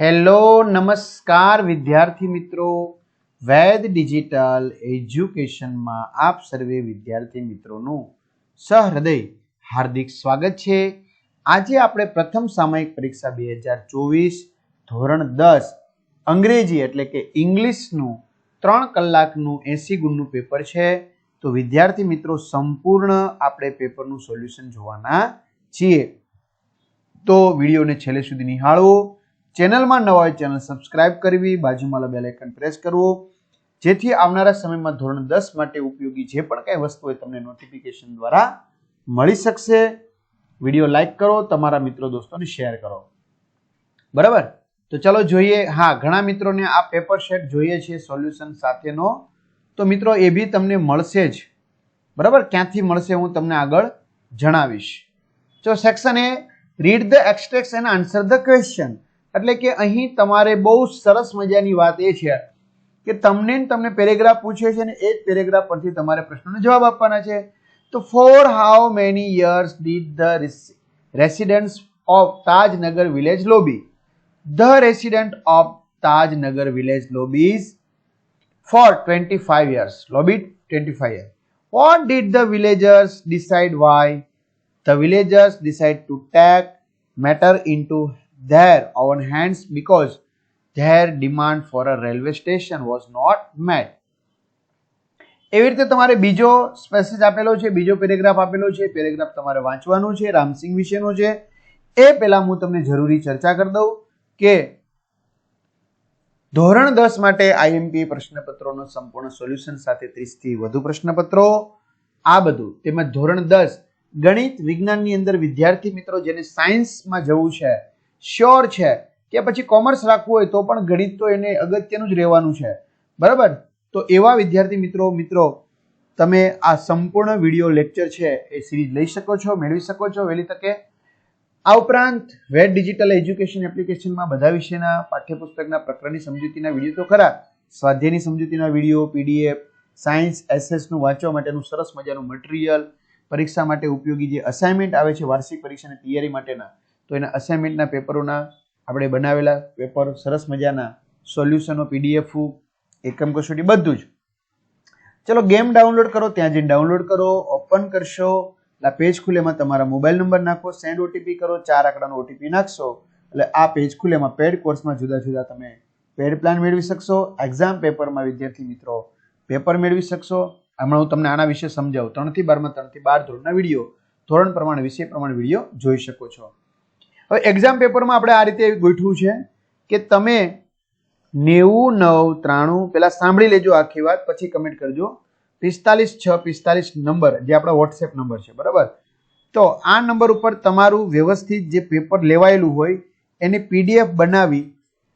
Hello, નમસ્કાર વિદ્યાર્થી મિત્રો. વેદ ડિજિટલ એજ્યુકેશનમાં આપ સર્વે વિદ્યાર્થી મિત્રોનું સહૃદય, હાર્દિક સ્વાગત છે. આજે આપણે પ્રથમ સામયિક પરીક્ષા બે હજાર ચોવીસ, ધોરણ દસ, અંગ્રેજી એટલે કે ઇંગ્લિશનું ત્રણ કલાકનું એસી ગુણનું પેપર છે. તો વિદ્યાર્થી મિત્રો, સંપૂર્ણ આપણે પેપરનું સોલ્યુશન જોવાના છીએ. તો વિડીયોને છેલ્લે સુધી નિહાળવો ચેનલમાં નવા હોય ચેનલ સબસ્ક્રાઇબ કરવી, બાજુમાં બેલ આઇકન પ્રેસ કરવો. જેથી આવનારા સમયમાં ધોરણ દસ માટે ઉપયોગી જે પણ કાંઈ વસ્તુ હોય તમને નોટિફિકેશન દ્વારા મળી શકશે. વીડિયો લાઈક કરો, તમારા મિત્રો દોસ્તોને શેર કરો. બરાબર? તો ચાલો જોઈએ. હા, ઘણા મિત્રોને આ પેપર શેટ જોઈએ છે સોલ્યુશન સાથેનો. તો મિત્રો, એ બી તમને મળશે જ. બરાબર? ક્યાંથી મળશે હું તમને આગળ જણાવીશ. જો section A read the extract and answer the question એટલે કે અહીં તમારે બહુ સરસ મજાની વાત એ છે કે તમને તમને પેરેગ્રાફ પૂછે છે ને એ જ પેરેગ્રાફ પરથી તમારે પ્રશ્નોનો જવાબ આપવાના છે. તો for how many years did the residents of Tajnagar village lobby the resident of Tajnagar village lobbies for 25 years. Twenty 25 years What did the villagers decide why the villagers decide to take matter into their on hands because their demand for a railway station was not met. એવી રીતે તમારે બીજો સ્પેસેજ આપેલો છે, બીજો paragraph આપેલો છે paragraph તમારે વાંચવાનું છે રામસિંગ વિશેનો છે એ પહેલા હું તમને જરૂરી ચર્ચા કરી દઉં કે ધોરણ દસ માટે આઈએમપી પ્રશ્નપત્રોનો સંપૂર્ણ સોલ્યુશન સાથે ત્રીસથી વધુ પ્રશ્નપત્રો આ બધું તેમજ ધોરણ દસ ગણિત વિજ્ઞાનની અંદર વિદ્યાર્થી મિત્રો જેને સાયન્સમાં જવું છે શ્યોર છે. કે પછી કોમર્સ રાખવું હોય તો પણ ગણિત તો એને અગત્યનું જ રહેવાનું છે. બરાબર? તો એવા વિદ્યાર્થી મિત્રો મિત્રો, તમે આ સંપૂર્ણ વીડિયો લેક્ચર છે એ સિરીઝ લઈ શકો છો, મેળવી શકો છો વહેલી તકે. આ ઉપરાંત વેદ ડિજિટલ એજ્યુકેશન એપ્લિકેશનમાં બધા વિષયના પાઠ્યપુસ્તકના પ્રકરણની સમજૂતીના વીડિયો તો ખરા. સ્વાધ્યાયની સમજૂતીના વીડિયો પીડીએફ સાયન્સ એસએસનું વાંચવા માટેનું સરસ મજાનું મટીરિયલ પરીક્ષા માટે ઉપયોગી જે અસાઇનમેન્ટ આવે છે, વાર્ષિક પરીક્ષાની તૈયારી માટેના તો એના અસાઇનમેન્ટના પેપરોના આપણે બનાવેલા પેપર સરસ મજાના સોલ્યુશનો પીડીએફ એકમ કસોટી, બધું જ. ચલો ગેમ ડાઉનલોડ કરો, ત્યાં જઈને ડાઉનલોડ કરો ઓપન કરશો. એટલે પેજ ખુલે એમાં તમારા મોબાઈલ નંબર નાખો સેન્ડ ઓટીપી કરો, ચાર આંકડાનો ઓટીપી નાખશો. એટલે આ પેજ ખુલે એમાં પેડ કોર્સમાં જુદા જુદા તમે પેડ પ્લાન મેળવી શકશો એક્ઝામ પેપરમાં વિદ્યાર્થી મિત્રો પેપર મેળવી શકશો. હમણાં હું તમને આના વિશે સમજાવું. ત્રણથી બારમાં, ત્રણથી બાર ધોરણના વીડિયો, ધોરણ પ્રમાણે, વિષય પ્રમાણે વીડિયો જોઈ શકો છો. હવે એક્ઝામ પેપરમાં આપણે આ રીતે ગોઠવું છે કે તમે નેવું, નવ, ત્રાણું, પેલા સાંભળી લેજો આખી વાત, પછી કમેન્ટ કરજો. પિસ્તાલીસ, છ, પિસ્તાલીસ નંબર જે આપણા વોટ્સએપ નંબર છે, બરાબર? તો આ નંબર ઉપર તમારું વ્યવસ્થિત જે પેપર લેવાયેલું હોય, એની પીડીએફ બનાવી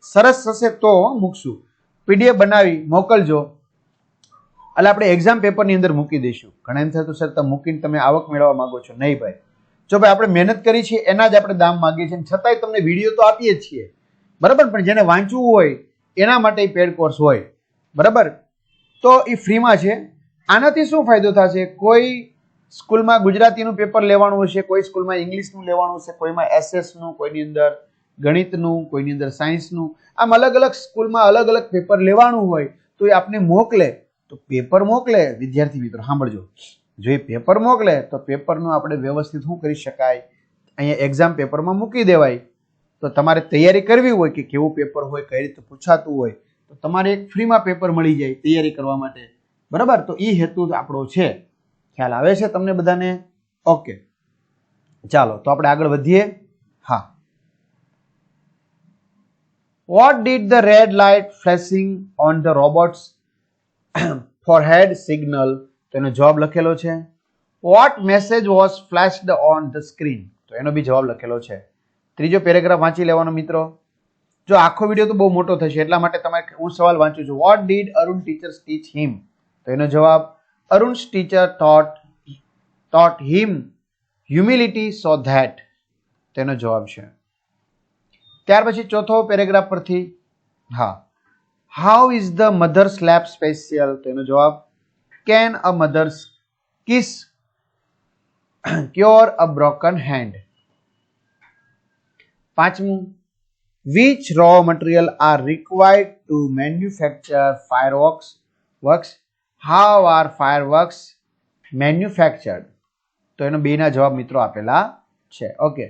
સરસ હશે તો મૂકશું. પીડીએફ બનાવી, મોકલજો. એટલે આપણે એક્ઝામ પેપરની અંદર મૂકી દઈશું. ઘણા એમ થતું સર, તમે મૂકીને તમે આવક મેળવવા માંગો છો. નહીં ભાઈ. જો ભાઈ આપણે મહેનત કરી છીએ એના જ આપણે દામ માગીએ છીએ. છતાંય તમને વીડિયો તો આપીએ જ છીએ. બરાબર? પણ જેને વાંચવું હોય, એના માટે પેડ કોર્સ હોય. બરાબર? તો એ ફ્રીમાં છે. આનાથી શું ફાયદો થશે? કોઈ સ્કૂલમાં ગુજરાતીનું પેપર લેવાનું હશે, કોઈ સ્કૂલમાં ઇંગ્લિશનું લેવાનું હશે, કોઈમાં એસએસનું, કોઈની અંદર ગણિતનું, કોઈની અંદર સાયન્સનું. આમ અલગ અલગ સ્કૂલમાં અલગ અલગ પેપર લેવાનું હોય, તો એ આપને મોકલે. તો પેપર મોકલે. વિદ્યાર્થી મિત્રો, સાંભળજો. જો એ પેપર મોકલે, તો પેપરનું આપણે વ્યવસ્થિત શું કરી શકાય? અહીંયા એક્ઝામ પેપરમાં મૂકી દેવાય. તો તમારે તૈયારી કરવી હોય કે કેવું પેપર હોય, કઈ રીતે પૂછાતું હોય, તો તમારે એક ફ્રીમાં પેપર મળી જાય તૈયારી કરવા માટે. બરાબર? તો એ હેતુ આપણો છે. ખ્યાલ આવે છે તમને બધાને? ઓકે ચાલો, તો આપણે આગળ વધીએ. હા. What did the red light flashing on the robots for head signal તો એનો જવાબ લખેલો છે what message was flashed on the screen તો એનો બી જવાબ લખેલો છે. ત્રીજો પેરેગ્રાફ વાંચી લેવાનો મિત્રો. જો આખો વીડિયો તો બહુ મોટો થશે, એટલા માટે તમારે હું સવાલ વાંચું છું. What did Arun teacher teach him તો એનો જવાબ Arun's teacher thought taught him humility so that તેનો જવાબ છે. ત્યાર પછી ચોથો પેરેગ્રાફ પરથી, હા how is the mother slab special તેનો જવાબ can a mother's kiss cure a broken hand પાંચમું, which raw material are required to manufacture fireworks? works? how are fireworks manufactured? તો એનો બેના જવાબ મિત્રો આપેલા છે. ઓકે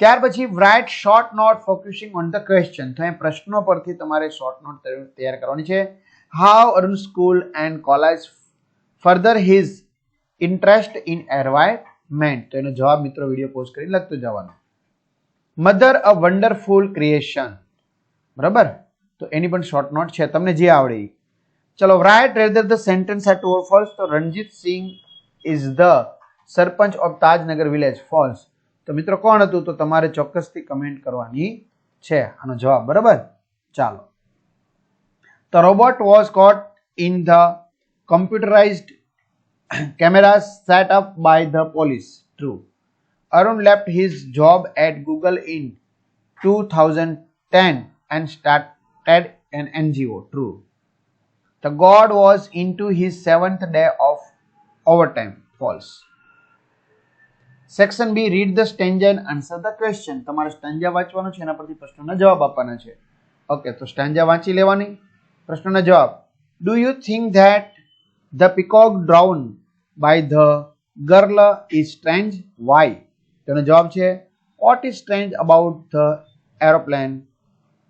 ત્યાર પછી write short note focusing on the question તો અહીં પ્રશ્નો પરથી તમારે શોર્ટ નોટ તૈયાર કરવાની છે. How Arun school and college further his interest in environment. તો એનો જવાબ મિત્રો વીડિયો પોસ્ટ કરી લખતો જવાનું. મધર અ વન્ડરફુલ ક્રિએશન બરાબર? તો એની પણ શોર્ટ નોટ છે, તમને જે આવડે. ચલો write rather the sentence are to false તો Ranjit Singh is the sarpanch of Tajnagar village false તો મિત્રો કોણ હતું? તો તમારે ચોક્કસથી કમેન્ટ કરવાની છે આનો જવાબ. બરાબર? ચાલો. The robot was caught in the computerized cameras set up by the police. True. Arun left his job at Google in 2010 and started an NGO. True. The god was into his seventh day of overtime. False. Section B read the stanza and answer the question તમારે stanza વાંચવાનો છે એના પરથી પ્રશ્નોના જવાબ આપવાના છે okay તો સ્ટેન્જા વાંચી લેવાની પ્રશ્નોના જવાબ do you think that the peacock drown by the girl is strange why તેનો જવાબ છે what is strange about the aeroplane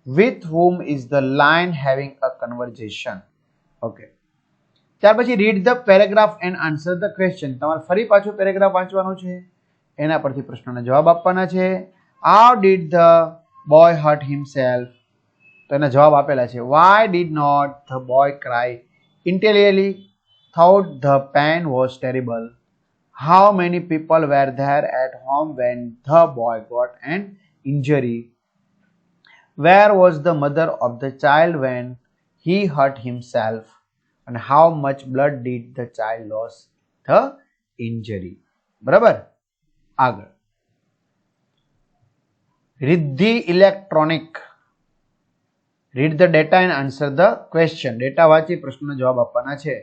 with whom is the line having a conversation okay ત્યાર પછી read the paragraph and answer the question તમારે ફરી પાછું paragraph વાંચવાનો છે. એના પરથી પ્રશ્નોના જવાબ આપવાના છે. How did the boy hurt himself તો એના જવાબ આપેલા છે why did not the boy cry initially thought the pain was terrible how many people were there at home when the boy got and injury where was the mother of the child when he hurt himself અને how much blood did the child lose the injury બરાબર? આગળ. Riddhi electronic read the data and answer the question data વાંચી પ્રશ્નનો જવાબ આપવાના છે.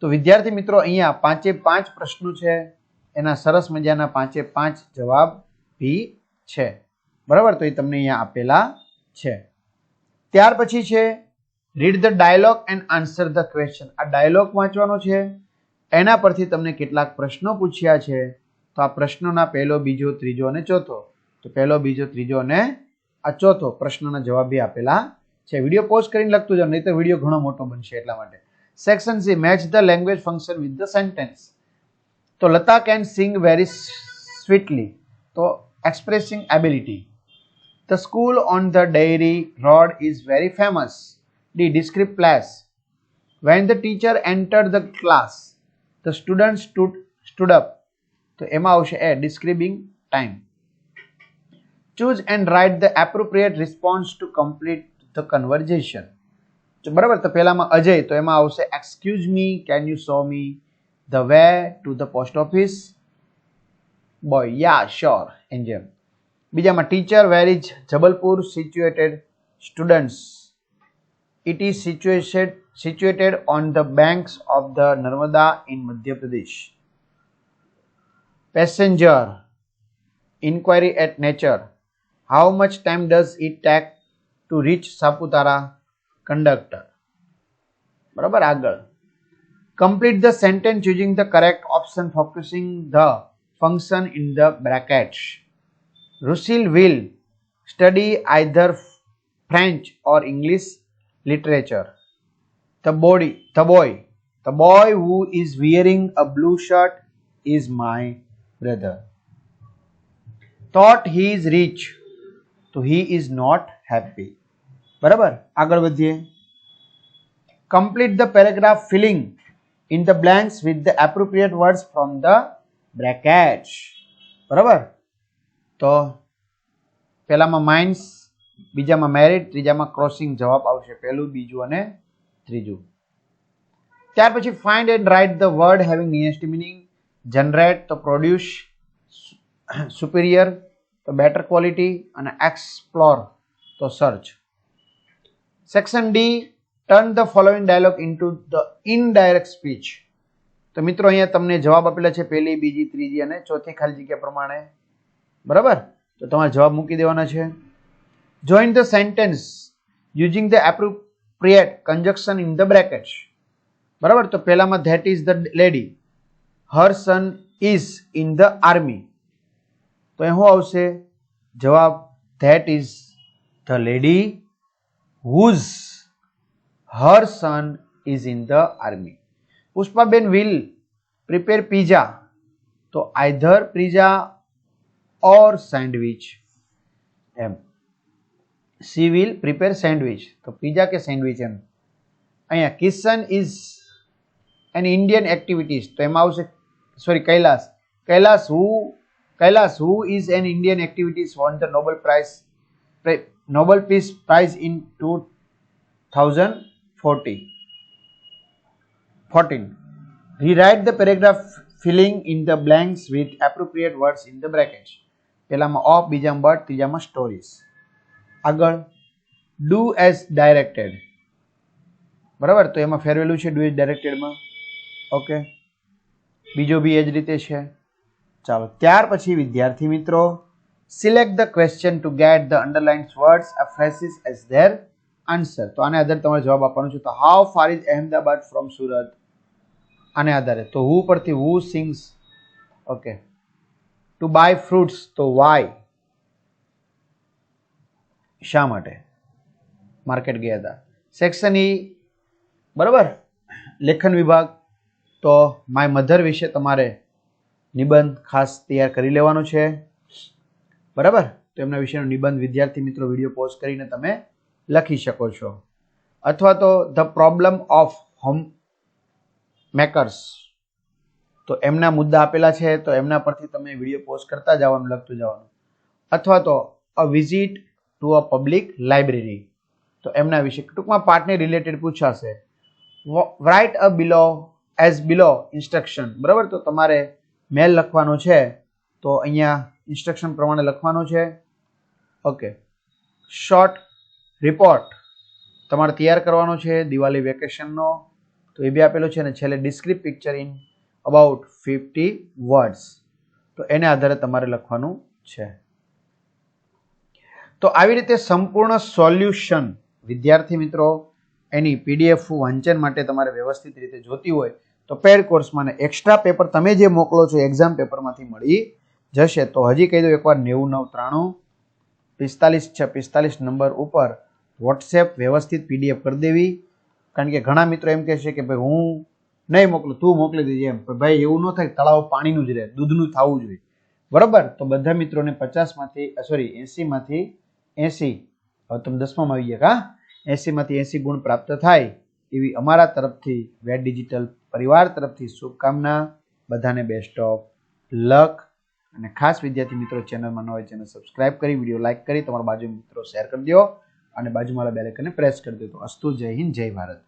તો વિદ્યાર્થી મિત્રો, અહીંયા પાંચે પાંચ પ્રશ્નો છે. એના સરસ મજાના પાંચે પાંચ જવાબ ભી છે. બરાબર? તો એ તમને અહીંયા આપેલા છે. ત્યાર પછી છે read the dialogue and answer the question આ ડાયલોગ વાંચવાનો છે. એના પરથી તમને કેટલાક પ્રશ્નો પૂછ્યા છે. તો આ પ્રશ્નોના પહેલો, બીજો, ત્રીજો અને ચોથો. તો પહેલો, બીજો, ત્રીજો અને આ ચોથો પ્રશ્નના જવાબ બી આપેલા છે. વીડિયો પોસ્ટ કરીને લખતું જાવ નહીં તો વીડિયો ઘણો મોટો બનશે એટલા માટે. Section C match the language function with the sentence તો Lata can sing very sweetly તો expressing ability the school on the dairy road is very famous D describe place when the teacher enter the class the student stood stood up તો એમાં આવશે એ describing time choose and write the appropriate response to complete the conversation બરાબર, તો પહેલામાં અજય, તો એમાં આવશે excuse me can you show me the way to the post office boy yeah sure an જેમ બીજામાં teacher where is Jabalpur situated students it is situated situated on the banks of the Narmada in Madhya Pradesh passenger inquiry at nature how much time does it take to reach Saputara conductor બરાબર આગળ complete the sentence using the correct option focusing the function in the brackets Rusil will study either French or English literature the body the boy the boy who is wearing a blue shirt is my brother thought he is rich તો he is not happy બરાબર? આગળ વધીએ. Complete the paragraph filling in the blanks with the appropriate words from the brackets. બરાબર? તો પહેલામાં mines બીજામાં merit ત્રીજામાં crossing જવાબ આવશે પહેલું, બીજું અને ત્રીજું. ત્યાર પછી find and write the word having nearest meaning generate તો પ્રોડ્યુસ સુપિરિયર તો બેટર ક્વોલિટી અને એક્સપ્લોર તો search section D turn the following dialogue into the indirect speech તો મિત્રો, અહીંયા તમને જવાબ આપેલા છે પહેલી, બીજી, ત્રીજી અને ચોથી ખાલી જગ્યા પ્રમાણે. બરાબર? તો તમારે જવાબ મૂકી દેવાના છે. Join the sentence using the appropriate conjunction in the brackets બરાબર? તો પહેલામાં that is the lady her son is in the army તો એ શું આવશે? જવાબ that is the lady. Whose her son is in the army Pushpaben will prepare pizza તો either pizza or sandwich એમ. સી વિલ પ્રિપેર સેન્ડવિચ તો pizza કે sandwich એમ. અહીંયા Kishan is an Indian activities તો એમાં આવશે sorry Kailash. Kailash who Kailash who is an Indian activities won the Nobel prize Nobel peace prize in two thousand forty fourteen rewrite the paragraph filling in the blanks with appropriate words in the brackets. પહેલામાં of બીજામાં but ત્રીજામાં stories આગળ do as directed બરાબર? તો એમાં ફેરવેલું છે do as ડાયરેક્ટેડમાં okay બીજો બી એ જ રીતે છે. ચાલો, ત્યાર પછી વિદ્યાર્થી મિત્રો select the question to get the underlines words આ ફ્રેસીસ એઝ ધેર આન્સર તો આને આધારે તમારે જવાબ આપવાનો છે. તો how far is Ahmedabad from Surat આને આધારે. તો હુ પરથી who sings okay to buy fruits તો વાય શા માટે? માર્કેટ ગયા હતા. સેક્શન ઈ બરાબર? લેખન વિભાગ. તો માય મધર વિશે તમારે નિબંધ ખાસ તૈયાર કરી લેવાનો છે. બરાબર? તો એમના વિશેનો નિબંધ વિદ્યાર્થી મિત્રો વીડિયો પોસ્ટ કરીને તમે લખી શકો છો. અથવા તો the problem of home makers. તો એમના મુદ્દા આપેલા છે, તો એમના પરથી તમે વીડિયો પોસ્ટ કરતા જવાનું લખતું જવાનું. અથવા તો a visit to a public library. તો એમના વિશે ટૂંકમાં પાર્ટને related પૂછાશે. Write a below, as below instruction. બરાબર? તો તમારે મેલ લખવાનો છે. તો અહીંયા ઇન્સ્ટ્રક્શન પ્રમાણે લખવાનું છે. ઓકે શોર્ટ રિપોર્ટ તમારે તૈયાર કરવાનો છે દિવાળી વેકેશનનો તો એ બી આપેલું છે અને છેલ્લે describe picture in about fifty words તો એને આધારે તમારે લખવાનું છે. તો આવી રીતે સંપૂર્ણ સોલ્યુશન વિદ્યાર્થી મિત્રો, એની પીડીએફ વાંચન માટે તમારે વ્યવસ્થિત રીતે જોતી હોય તો પેડ કોર્સમાં એક્સ્ટ્રા પેપર તમે જે મોકલો છો એક્ઝામ પેપરમાંથી મળી જશે તો હજી કહી દઉં એકવાર નેવું નવ ત્રાણું પિસ્તાલીસ છ, પિસ્તાલીસ નંબર ઉપર વોટ્સએપ વ્યવસ્થિત પીડીએફ કરી દેવી. કારણ કે ઘણા મિત્રો એમ કહે છે કે ભાઈ હું નહીં મોકલું, તું મોકલી દેજે એમ. ભાઈ એવું ન થાય, તળાવ પાણીનું જ રહે, દૂધનું થવું જોઈએ બરાબર? તો બધા મિત્રોને પચાસમાંથી સોરી એંસીમાંથી એંસી. હવે તમે દસમામાં આવી ગયા કા એંસીમાંથી એંસી ગુણ પ્રાપ્ત થાય એવી અમારા તરફથી વેટ ડિજિટલ પરિવાર તરફથી શુભકામના. બધાને બેસ્ટ ઓફ લક અને ખાસ વિદ્યાર્થી મિત્રો ચેનલમાં ન હોય ચેનલ સબસ્ક્રાઇબ કરી, વીડિયો લાઇક કરી, તમારા બાજુ મિત્રો શેર કરી દો અને બાજુમાં બેલેકને પ્રેસ કરી દો. તો અસ્તુ જય હિન્દ, જય ભારત.